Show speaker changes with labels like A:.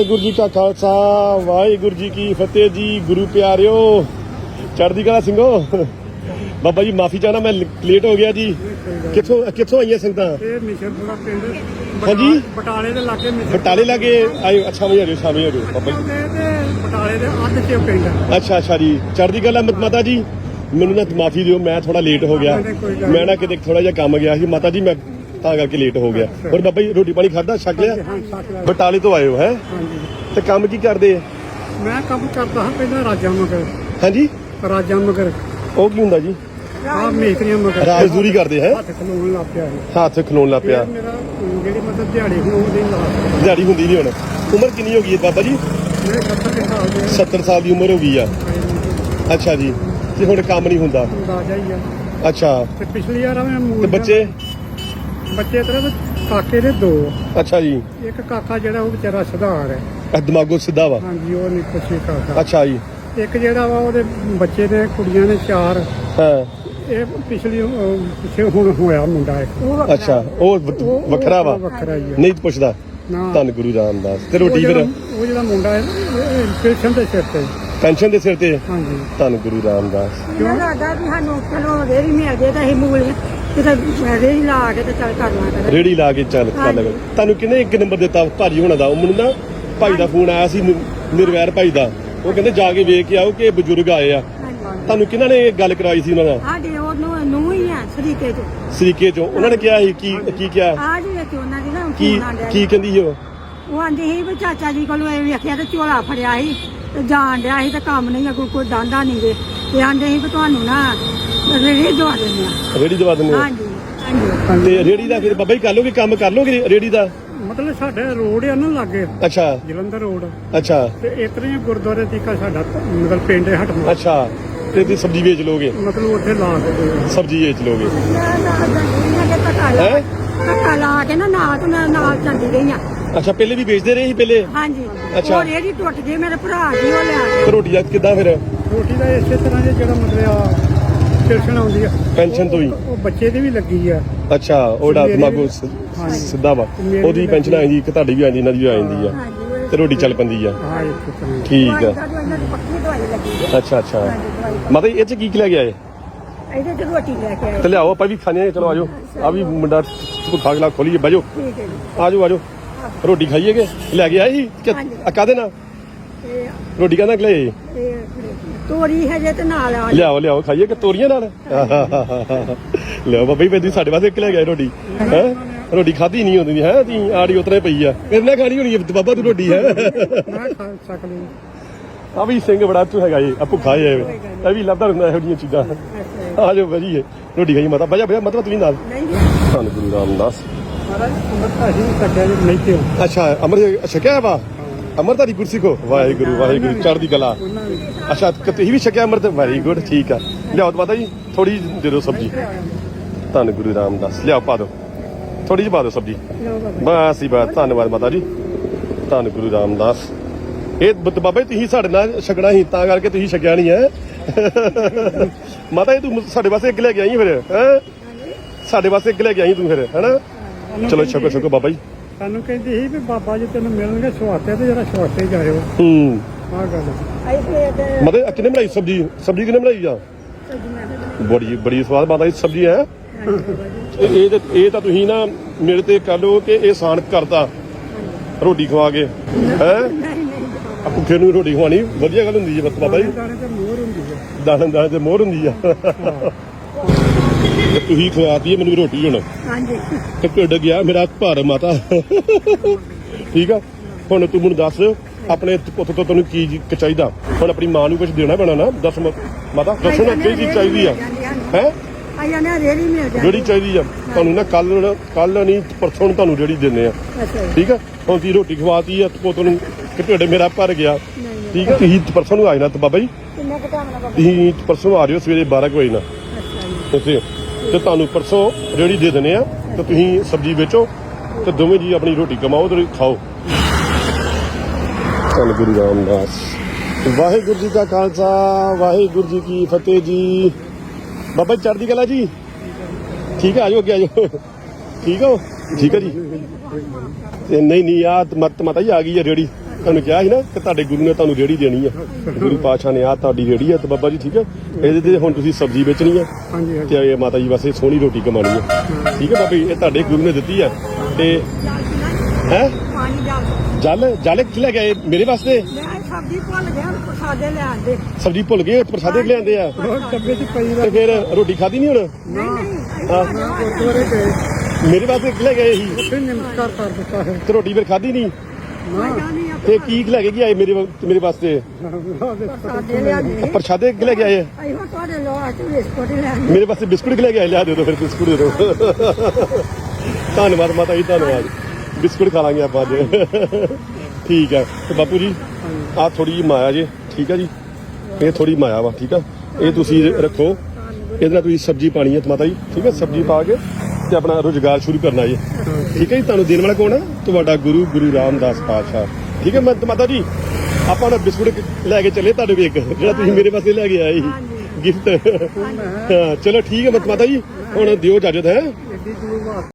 A: ਵਾਹਿਗੁਰੂ ਜੀ ਕਾ ਖਾਲਸਾ ਵਾਹਿਗੁਰੂ ਜੀ ਕੀ ਫਤਿਹ ਜੀ ਗੁਰੂ ਪਿਆਰਿਓ। ਚੜ੍ਹਦੀ ਕਲਾ ਸਿੰਘੋ। ਬਾਬਾ ਜੀ ਮਾਫੀ ਚਾਹਨਾ ਮੈਂ ਲੇਟ ਹੋ ਗਿਆ ਜੀ। ਕਿੱਥੋਂ ਕਿੱਥੋਂ ਆਈਆਂ ਸੰਗਤਾਂ?
B: ਇਹ ਮਿਸ਼ਰਪੁਰਾ ਪਿੰਡ
A: ਹਾਂਜੀ।
B: ਬਟਾ- ਬਟਾਲੇ ਦੇ ਲਾਗੇ ਮਿਸ਼ਰ
A: ਬਟਾਲੇ ਲਾਗੇ ਆਏ ਅੱਛਾ ਸ਼ਾਮੇ ਬਾਬਾ ਜੀ।
B: ਬਟਾਲੇ ਦੇ ਅੱਧ ਪਿੰਡ ਆ।
A: ਅੱਛਾ ਅੱਛਾ ਜੀ। ਚੜ੍ਹਦੀ ਕਲਾ ਮਤ ਜੀ ਮੈਨੂੰ ਨਾ ਮਾਫੀ ਦਿਓ ਮੈਂ ਥੋੜਾ ਲੇਟ ਹੋ ਗਿਆ। ਮੈਂ ਨਾ ਕਿਤੇ ਥੋੜਾ ਜਿਹਾ ਕੰਮ ਗਿਆ ਸੀ। ਮਾਤਾ ਜੀ ਮੈਂ ਤਾਂ ਕਰਕੇ ਲੇਟ ਹੋ ਗਿਆ। ਹੋਰ ਬਾਬਾ ਜੀ ਰੋਟੀ ਪਾਣੀ ਖਾਦਾ ਛਕ ਲਿਆ?
B: ਹਾਂ
A: ਬਟਾਲੇ ਤੋਂ ਆਏ ਹੋ ਹੈ?
B: ਹਾਂਜੀ।
A: ਤੇ ਕੰਮ ਕੀ ਕਰਦੇ ਆ?
B: ਮੈਂ ਕੰਮ ਕਰਦਾ ਹਾਂ ਪਹਿਲਾਂ ਰਾਜਾ ਮਗਰ।
A: ਹਾਂਜੀ?
B: ਰਾਜਾ ਮਗਰ।
A: ਉਹ ਕੀ ਹੁੰਦਾ ਜੀ?
B: ਆ ਮੇਕਰੀਆਂ ਮਗਰ।
A: ਰਾਜਦੂਰੀ ਕਰਦੇ ਹੈ?
B: ਹੱਥ ਖਲੋਣ ਲੱਗ ਪਿਆ
A: ਹੱਥ ਖਲੋਣ ਲੱਗ ਪਿਆ।
B: ਫਿਰ ਮੇਰਾ ਅਮ, ਜਿਹੜੀ ਮਤਲਬ ਦਿਹਾੜੀ ਹੁਣ ਉਹਦੀ ਲਾ
A: ਦਿਹਾੜੀ ਹੁੰਦੀ ਨਹੀਂ ਹੁਣ। ਉਮਰ ਕਿੰਨੀ ਹੋ ਗਈ ਹੈ ਬਾਬਾ ਜੀ?
B: ਮੇਰੇ 70 ਦੇ ਸਾਲ ਦੇ
A: 70 ਸਾਲ ਦੀ ਉਮਰ ਹੋ ਗਈ ਆ। ਅੱਛਾ ਜੀ। ਤੇ ਹੁਣ ਕੰਮ ਨਹੀਂ ਹੁੰਦਾ। ਅੱਛਾ।
B: ਤੇ ਪਿਛਲੀ ਵਾਰ ਮੈਂ
A: ਤੇ ਬੱਚੇ?
B: ਬੱਚੇ ਤੇਰੇ ਕਾਕੇ ਦੇ ਦੋ।
A: ਅੱਛਾ ਜੀ।
B: ਇੱਕ ਕਾਕਾ ਜਿਹੜਾ ਉਹ ਵਿਚਾਰਾ ਸੁਧਾਰ ਹੈ।
A: ਇਹ ਦਿਮਾਗੋ ਸਿੱਧਾ ਵਾ?
B: ਹਾਂਜੀ ਉਹ ਨਹੀਂ ਕੁਛ ਨਹੀਂ ਕਰਦਾ।
A: ਅੱਛਾ ਜੀ।
B: ਇੱਕ ਜਿਹੜਾ ਵਾ ਉਹਦੇ ਬੱਚੇ ਦੇ ਕੁੜੀਆਂ ਨੇ ਚਾਰ।
A: ਹਾਂ।
B: ਇਹ ਪਿਛਲੀ ਅਹ, ਪਿੱਛੇ ਹੁਣ ਹੋਇਆ ਮੁੰਡਾ ਇੱਕ। ਉਹ
A: ਅੱਛਾ ਉਹ ਵ-
B: ਉਹ-
A: ਵੱਖਰਾ ਵਾ?
B: ਉਹ ਵੱਖਰਾ ਹੀ ਆ।
A: ਨਹੀਂ ਪੁੱਛਦਾ।
B: ਨਾ।
A: ਧੰਨ ਗੁਰੂ ਰਾਮਦਾਸ। ਤੇ
B: ਉਹ
A: ਰੋਟੀ ਫਿਰ?
B: ਜਿਹੜਾ- ਉਹ ਜਿਹੜਾ ਮੁੰਡਾ ਹੈ ਪੈਨਸ਼ਨ ਦੇ ਸਿਰ ਤੇ।
A: ਪੈਨਸ਼ਨ ਦੇ ਸਿਰ ਤੇ?
B: ਹਾਂਜੀ।
A: ਧੰਨ ਗੁਰੂ ਰਾਮਦਾਸ।
C: ਮੈਨੂੰ ਲੱਗਦਾ ਵੀ ਸਾਨੂੰ ਚਲੋ ਰੇੜੀ ਮਿਲ ਜੇ ਤਾਂ ਅਸੀਂ ਮੂਲ ਰੇੜੀ ਲਾ ਕੇ ਤੇ ਚੱਲ ਕਰਨਾ ਕਰੇ।
A: ਰੇੜੀ ਲਾ ਕੇ ਚੱਲ। ਤੁਹਾਨੂੰ ਕਿਹਨੇ ਇੱਕ ਨੰਬਰ ਦਿੱਤਾ ਭਾਜੀ ਹੋਣਾ ਦਾ? ਉਹ ਮੈਨੂੰ ਨਾ ਭਾਈ ਦਾ ਫੋਨ ਆਇਆ ਸੀ ਨਿਰਵੈਰ ਭਾਈ ਦਾ। ਉਹ ਕਹਿੰਦੇ ਜਾ ਕੇ ਵੇਖ ਕੇ ਆਓ ਕਿ ਬਜ਼ੁਰਗ ਆਏ ਆ। ਤੁਹਾਨੂੰ ਕਿਹਨਾਂ ਨੇ ਗੱਲ ਕਰਾਈ ਸੀ ਉਹਨਾਂ ਨਾਲ?
C: ਸਾਡੇ ਉਹਨੂੰ ਨੂੰ ਹੀ ਆ ਸਰੀਕੇ ਚ।
A: ਸਰੀਕੇ ਚੋਂ। ਉਹਨਾਂ ਨੇ ਕਿਹਾ ਸੀ ਕੀ ਕੀ ਕਿਹਾ?
C: ਆ ਜੀ ਵਿੱਚ ਉਹਨਾਂ ਦੀ ਨਾ
A: ਕੀ ਕੀ ਕਹਿੰਦੀ ਉਹ?
C: ਉਹ ਆਂਦੀ ਸੀ ਵੀ ਚਾਚਾ ਜੀ ਕੋਲੋਂ ਇਹ ਵੇਖਿਆ ਤੇ ਝੋਲਾ ਫੜਿਆ ਸੀ ਤੇ ਜਾਣ ਡਿਆ ਸੀ ਤੇ ਕੰਮ ਨਹੀਂ ਅੱਗੋਂ ਕੋਈ ਡਾਂਡਾ ਨਹੀਂ ਗੇ। ਤੇ ਆਂਦੇ ਸੀ ਵੀ ਤੁਹਾਨੂੰ ਨਾ ਰੇੜੀ ਦਵਾ ਦਿੰਦੇ ਆ।
A: ਰੇੜੀ ਦਵਾ ਦਿੰਦੇ ਆ
C: ਹਾਂਜੀ ਹਾਂਜੀ।
A: ਤੇ ਰੇੜੀ ਦਾ ਫਿਰ ਬਾਬਾ ਜੀ ਕਰ ਲੋਗੇ ਕੰਮ ਕਰ ਲੋਗੇ ਰੇੜੀ ਦਾ?
B: ਮਤਲਬ ਸਾਡੇ ਰੋਡ ਆ ਨਾ ਲਾਗੇ।
A: ਅੱਛਾ।
B: ਜਲੰਧਰ ਰੋਡ।
A: ਅੱਛਾ।
B: ਤੇ ਇਤਨੇ ਗੁਰਦੁਆਰੇ ਤੀਕ ਸਾਡਾ ਮਤਲਬ ਪਿੰਡ ਹੈ ਹਟਵਾ
A: ਅੱਛਾ। ਤੇ ਤੁਸੀਂ ਸਬਜ਼ੀ ਵੇਚ ਲੋਗੇ?
B: ਮਤਲਬ ਉੱਥੇ ਲਾ ਕੇ।
A: ਸਬਜ਼ੀ ਵੇਚ ਲੋਗੇ?
C: ਧੱਕਾ ਲਾ
A: ਹੈਂ?
C: ਧੱਕਾ ਲਾ ਕੇ ਨਾ ਨਾਲ ਤੇ ਮੈਂ ਨਾਲ ਜਾਂਦੀ ਰਹੀ ਆ।
A: ਅੱਛਾ ਪਹਿਲੇ ਵੀ ਵੇਚਦੇ ਰਹੇ ਸੀ ਪਹਿਲੇ?
C: ਹਾਂਜੀ।
A: ਅੱਛਾ।
C: ਉਹ ਰੇੜੀ ਟੁੱਟ ਗਈ ਮੇਰੇ ਭਰਾ ਜੀ ਉਹ ਲੈ ਆਏ।
A: ਤੇ ਰੋਟੀ ਦਾ ਕਿੱਦਾਂ ਫਿਰ?
B: ਰੋਟੀ ਦਾ ਇਸੇ ਤਰ੍ਹਾਂ ਦੇ ਜਿਹੜਾ ਮਤਲਬ ਆ ਪੈਨਸ਼ਨ ਆਉਂਦੀ ਆ।
A: ਪੈਨਸ਼ਨ ਤੋਂ ਹੀ।
B: ਉਹ ਬੱਚੇ ਦੀ ਵੀ ਲੱਗੀ ਆ।
A: ਅੱਛਾ ਉਹਦਾ
B: ਮੇਰੇ
A: ਦਿਮਾਗੋ
B: ਹਾਂਜੀ।
A: ਸਿੱਧਾ ਵਾ।
B: ਮੇਰੀ
A: ਉਹਦੀ
B: ਵੀ
A: ਪੈਨਸ਼ਨ ਆਈ ਜੀ ਤੁਹਾਡੀ ਵੀ ਆਈ ਇਹਨਾਂ ਦੀ ਵੀ ਆ ਜਾਂਦੀ ਆ।
C: ਹਾਂਜੀ
A: ਤੇ ਰੋਟੀ ਚੱਲ ਪੈਂਦੀ ਆ।
B: ਹਾਂ ਇੱਕ ਤਰ੍ਹਾਂ
A: ਠੀਕ ਆ।
C: ਦੀ ਪੱਕੀ ਦਵਾਈ ਲੱਗੀ।
A: ਅੱਛਾ ਅੱਛਾ। ਮਤਲਬ ਇਹ ਚ ਕੀ ਕੀ ਲੈ ਕੇ ਆਏ?
C: ਇਹਦੇ ਚ ਰੋਟੀ ਲੈ ਕੇ ਆਏ।
A: ਤੇ ਲਿਆਓ ਆਪਾਂ ਵੀ ਖਾਣੇ ਆ ਚਲੋ ਆਜੋ ਆ ਵੀ ਮੁੰਡਾ ਭੁੱਖਾ ਗਲਾ ਖੋਲੀਏ ਬਾਜੋ
C: ਠੀਕ ਹੈ ਜੀ।
A: ਆਜੋ ਆਜੋ ਰੋਟੀ ਖਾਈਏਗੇ ਲੈ ਕੇ ਆਏ ਸੀ? ਕਿ
C: ਹਾਂਜੀ।
A: ਆ ਕਾਹਦੇ ਨਾਲ? ਰੋਟੀ ਕਾਹਦੇ ਨਾਲ ਲੈ
C: ਇਹ ਤੋਰੀ ਹਜੇ ਤੇ ਨਾਲ ਆ
A: ਲਿਆਓ ਲਿਆਓ ਖਾਈਏ ਕਿ ਤੋਰੀਆਂ ਨਾਲ? ਲਿਆਓ ਬਾਬਾ ਜੀ ਬੈਦੀ ਸਾਡੇ ਵਾਸਤੇ ਇੱਕ ਲੈ ਗਿਆ ਰੋਟੀ। ਹੈ? ਰੋਟੀ ਖਾਧੀ ਨਹੀਂ ਹੁੰਦੀ ਹੈ? ਤੀ ਆੜੀ ਉਤਰੇ ਪਈ ਆ। ਇਹਨੇ ਖਾਣੀ ਹੋਣੀ ਹੈ ਬਾਬਾ ਤੂੰ ਰੋਟੀ ਹੈ?
B: ਮੈਂ ਖਾ ਸਕ ਲੂੰ
A: ਆ ਵੀ ਸਿੰਘ ਬੜਾ ਤੂੰ ਹੈਗਾ ਏ ਆ ਭੁੱਖਾ ਏ ਇਹ। ਵੀ ਲੱਭਦਾ ਹੁੰਦਾ ਇਹੋ ਜਿਹੀਆਂ ਚੀਜ਼ਾਂ। ਆ ਜਾਓ ਵਧੀਆ ਰੋਟੀ ਖਾਈ ਮਾਤਾ। ਬਜਾ ਬਜਾ ਮਤਲਬ ਤੂੰ ਵੀ ਨਾਲ
C: ਨਹੀਂ।
A: ਧੰਨ ਗੁਰੂ ਰਾਮਦਾਸ।
B: ਮਹਾਰਾਜ ਅੰਮ੍ਰਿਤ ਅਸੀਂ ਵੀ ਸਕਿਆ ਜੀ ਨਹੀਂ ਤੇ
A: ਅੱਛਾ ਅਮਰ ਛਕਿਆ ਵਾ? ਅਮਰਤਾ ਦੀ ਕੁਰਸੀ ਕੋ? ਵਾਹਿਗੁਰੂ ਵਾਹਿਗੁਰੂ ਚੜ੍ਹਦੀ ਕਲਾ।
B: ਉਹਨਾਂ ਵੀ
A: ਅੱਛਾ ਤੁਸੀਂ ਵੀ ਛਕਿਆ ਅਮਰਤ? ਵੈਰੀ ਗੁੱਡ ਠੀਕ ਆ। ਲਿਆਓ ਮਾਤਾ ਜੀ ਥੋੜੀ ਦੇ ਦਿਓ ਸਬਜੀ। ਧੰਨ ਗੁਰੂ ਰਾਮਦਾਸ। ਲਿਆਓ ਪਾ ਦਿਓ। ਥੋੜੀ ਜਿਹੀ ਪਾ ਦਿਓ ਸਬਜੀ।
C: ਲਓ ਬਾਬਾ
A: ਬਸ ਹੀ ਬਸ। ਧੰਨਵਾਦ ਮਾਤਾ ਜੀ। ਧੰਨ ਗੁਰੂ ਰਾਮਦਾਸ। ਇਹ ਬਾਬਾ ਜੀ ਤੁਸੀਂ ਸਾਡੇ ਨਾਲ ਛਕਣਾ ਸੀ ਤਾਂ ਕਰਕੇ ਤੁਸੀਂ ਛਕਿਆ ਨਹੀਂ ਹੈ? ਮਾਤਾ ਜੀ ਤੂੰ ਸਾਡੇ ਵਾਸਤੇ ਇੱਕ ਲੈ ਕੇ ਆਈ ਫਿਰ ਹੈ? ਸਾਡੇ ਵਾਸਤੇ ਇੱਕ ਲੈ ਕੇ ਆਈ ਤੂੰ ਫਿਰ ਹੈਨਾ? ਚਲੋ ਛਕੋ ਛਕੋ ਬਾਬਾ ਜੀ।
B: ਸਾਨੂੰ ਕਹਿੰਦੀ ਸੀ ਵੀ ਬਾਬਾ ਜੀ ਤੈਨੂੰ ਮਿਲਣਗੇ ਸਵਾਤੇ ਤੇ ਜਰਾ ਸਵਾਤੇ ਜਾਇਓ।
A: ਹੂੰ।
B: ਆਹ ਗੱਲ
C: ਆਈ ਪਲੇਟ
A: ਮਤਲਬ ਆਹ ਕਿਹਨੇ ਬਣਾਈ ਸਬਜੀ? ਸਬਜੀ ਕਿਹਨੇ ਬਣਾਈ ਆ? ਬੜੀ ਬੜੀ ਸਵਾਦ ਮਾਤਾ ਦੀ ਸਬਜੀ ਹੈ। ਇਹ ਇਹ ਤਾਂ- ਇਹ ਤਾਂ ਤੁਸੀਂ ਨਾ ਮੇਰੇ ਤੇ ਕਰ ਲਓ ਕਿ ਇਹ ਸਾਨ ਕਰਤਾ। ਰੋਟੀ ਖਵਾ ਕੇ। ਹੈ?
C: ਨਹੀਂ ਨਹੀਂ।
A: ਆ ਭੁੱਖੇ ਨੂੰ ਰੋਟੀ ਖਵਾਣੀ। ਵਧੀਆ ਗੱਲ ਹੁੰਦੀ ਹੈ ਬਸ ਬਾਬਾ ਜੀ।
B: ਦਾਣੇ ਤੇ ਮੋਹਰ ਹੁੰਦੀ ਹੈ।
A: ਦਾਣੇ ਦਾਣੇ ਤੇ ਮੋਹਰ ਹੁੰਦੀ ਆ। ਤੇ ਤੁਸੀਂ ਖਵਾਤੀ ਹੈ ਮੈਨੂੰ ਰੋਟੀ ਹੁਣ।
C: ਹਾਂਜੀ।
A: ਤੇ ਢਿੱਡ ਗਿਆ ਮੇਰਾ ਭਾਰ ਮਾਤਾ। ਠੀਕ ਆ? ਹੁਣ ਤੂੰ ਮੈਨੂੰ ਦੱਸ ਆਪਣੇ ਪੁੱਤ ਤੋਂ ਤੈਨੂੰ ਕੀ ਜੀ- ਚਾਹੀਦਾ? ਹੁਣ ਆਪਣੀ ਮਾਂ ਨੂੰ ਕੁਝ ਦੇਣਾ ਪੈਣਾ ਨਾ? ਦੱਸ ਮ- ਮਾਤਾ ਦੱਸੋ ਨਾ ਕੀ ਚੀਜ਼ ਚਾਹੀਦੀ ਆ। ਹੈ?
C: ਆਇਆ ਨਾ ਰੇੜੀ ਮਿਲ ਜਾਂਦੀ
A: ਜਿਹੜੀ ਚਾਹੀਦੀ ਆ। ਤੁਹਾਨੂੰ ਨਾ ਕੱਲ ਕੱਲ ਨਹੀਂ ਪਰਸੋਂ ਨੂੰ ਤੁਹਾਨੂੰ ਜਿਹੜੀ ਦਿੰਦੇ ਆ।
C: ਅੱਛਾ ਜੀ।
A: ਠੀਕ ਆ? ਹੁਣ ਤੁਸੀਂ ਰੋਟੀ ਖਵਾਤੀ ਆ ਤੇ ਪੁੱਤ ਨੂੰ ਕਿ ਢਿੱਡ ਮੇਰਾ ਭਰ ਗਿਆ। ਠੀਕ ਆ? ਤੁਸੀਂ ਪਰਸੋਂ ਨੂੰ ਆ ਜਾਣਾ ਤੇ ਬਾਬਾ ਜੀ।
C: ਕਿੰਨਾ ਕੁ ਟਾਈਮ ਬਾਬਾ
A: ਤੁਸੀਂ ਪਰਸੋਂ ਆ ਜਿਓ ਸਵੇਰੇ 12 ਕੁ ਵਜੇ ਨਾਲ।
C: ਅੱਛਾ ਜੀ।
A: ਇੱਥੇ ਤੇ ਤੁਹਾਨੂੰ ਪਰਸੋਂ ਰੇੜੀ ਦੇ ਦਿੰਦੇ ਆ ਤੇ ਤੁਸੀਂ ਸਬਜ਼ੀ ਵੇਚੋ ਤੇ ਦੋਵੇਂ ਜੀ ਆਪਣੀ ਰੋਟੀ ਕਮਾਓ ਤੇ ਖਾਓ। ਧੰਨ ਗੁਰੂ ਰਾਮਦਾਸ। ਵਾਹਿਗੁਰੂ ਜੀ ਕਾ ਖਾਲਸਾ, ਵਾਹਿਗੁਰੂ ਜੀ ਕੀ ਫਤਿਹ ਜੀ। ਬਾਬਾ ਜੀ, ਚੜ੍ਹਦੀ ਕਲਾ ਜੀ? ਠੀਕ ਹੈ ਆਜੋ ਅੱਗੇ ਆਜੋ ਠੀਕ ਹੋ? ਠੀਕ ਹੈ ਜੀ? ਤੇ ਨਹੀਂ ਨਹੀਂ ਆ ਮਤ ਮਾਤਾ ਜੀ ਆ ਗਈ ਹੈ ਰੇੜੀ ਤੁਹਾਨੂੰ ਕਿਹਾ ਸੀ ਨਾ ਕਿ ਤੁਹਾਡੇ ਗੁਰੂ ਨੇ ਤੁਹਾਨੂੰ ਰੇੜੀ ਦੇਣੀ ਆ। ਗੁਰੂ ਪਾਤਸ਼ਾਹ ਨੇ ਆ ਤੁਹਾਡੀ ਰੇੜੀ ਆ ਤੇ ਬਾਬਾ ਜੀ ਠੀਕ ਆ? ਇਹਦੇ ਤੇ ਹੁਣ ਤੁਸੀਂ ਸਬਜ਼ੀ ਵੇਚਣੀ ਆ
B: ਹਾਂਜੀ ਹਾਂਜੀ।
A: ਤੇ ਇਹ ਮਾਤਾ ਜੀ ਵਾਸਤੇ ਸੋਹਣੀ ਰੋਟੀ ਕਮਾਣੀ ਆ। ਠੀਕ ਹੈ ਬਾਬਾ ਜੀ? ਇਹ ਤੁਹਾਡੇ ਗੁਰੂ ਨੇ ਦਿੱਤੀ ਆ ਤੇ ਹੈ? ਜਲ ਜਲ ਕਿੱਥੇ ਲੈ ਗਏ ਮੇਰੇ ਵਾਸਤੇ?
C: ਮੈਂ ਸਬਜ਼ੀ ਭੁੱਲ ਗਿਆ ਪ੍ਰਸਾਦੇ ਲੈ ਆਂਦੇ
A: ਸਬਜ਼ੀ ਭੁੱਲ ਗਏ ਪ੍ਰਸਾਦੇ ਲਿਆਂਦੇ ਆ।
B: ਉਹ ਡੱਬੇ 'ਚ ਪਈ
A: ਤੇ ਫਿਰ ਰੋਟੀ ਖਾਦੀ ਨਹੀਂ ਹੁਣ?
C: ਨਹੀਂ ਨਹੀਂ
B: ਗਏ।
A: ਮੇਰੇ ਵਾਸਤੇ ਕੀ ਲੈ ਗਏ ਸੀ।
B: ਉੱਥੇ ਨਮਸਕਾਰ ਕਰ ਦਿੱਤਾ ਹੈ।
A: ਤੇ ਰੋਟੀ ਫਿਰ ਖਾਦੀ ਨਹੀਂ?
B: ਨਾ।
A: ਤੇ ਕੀ ਲੈ ਕੇ ਆਏ ਮੇਰੇ ਮੇਰੇ ਵਾਸਤੇ?
C: ਪ੍ਰਸਾਦੇ ਲਿਆਂਦੇ
A: ਪ੍ਰਸ਼ਾਦੇ ਕਿ ਲੈ ਕੇ ਆਏ?
C: ਹੋ ਤੁਹਾਡੇ ਲੋ ਬਿਸਕੁਟ
A: ਮੇਰੇ ਵਾਸਤੇ ਬਿਸਕੁਟ ਲੈ ਕੇ ਆਏ? ਲਿਆ ਦੇ ਦਿਓ ਫਿਰ ਬਿਸਕੁਟ ਦੇ ਦਿਓ। ਧੰਨਵਾਦ ਮਾਤਾ ਜੀ ਧੰਨਵਾਦ। ਬਿਸਕੁਟ ਖਾ ਲਾਂਗੇ ਆਪਾਂ ਅੱਜ। ਠੀਕ ਹੈ। ਤੇ ਬਾਪੂ ਜੀ ਆ ਥੋੜੀ ਜਿਹੀ ਮਾਇਆ ਜੇ ਠੀਕ ਹੈ ਜੀ? ਇਹ ਥੋੜੀ ਮਾਇਆ ਵਾ ਠੀਕ ਆ? ਇਹ ਤੁਸੀਂ ਰੱਖੋ। ਇਹਦੇ ਨਾਲ ਤੁਸੀਂ ਸਬਜ਼ੀ ਪਾਣੀ ਹੈ ਮਾਤਾ ਜੀ ਠੀਕ ਹੈ? ਸਬਜ਼ੀ ਪਾ ਕੇ ਤੇ ਆਪਣਾ ਰੋਜ਼ਗਾਰ ਸ਼ੁਰੂ ਕਰਨਾ ਜੀ। ਠੀਕ ਹੈ ਜੀ ਤੁਹਾਨੂੰ ਦੇਣ ਵਾਲਾ ਕੌਣ ਹੈ ਤੁਹਾਡਾ ਗੁਰੂ ਗੁਰੂ ਰਾਮਦਾਸ ਪਾਤਸ਼ਾਹ। ਠੀਕ ਹੈ ਮੈਂ ਮਾਤਾ ਜੀ ਆਪਾਂ ਨਾ ਬਿਸਕੁਟ ਲੈ ਕੇ ਚੱਲੇ ਤੁਹਾਡੇ ਕੋਲ ਇੱਕ ਜਿਹੜਾ ਤੁਸੀਂ ਮੇਰੇ ਵਾਸਤੇ ਲੈ ਕੇ ਆਏ ਸੀ। ਗਿਫਟ। ਚਲੋ ਠੀਕ ਹੈ ਮਾਤਾ ਜੀ ਹੁਣ ਦਿਓ ਇਜਾਜ਼ਤ ਹੈ।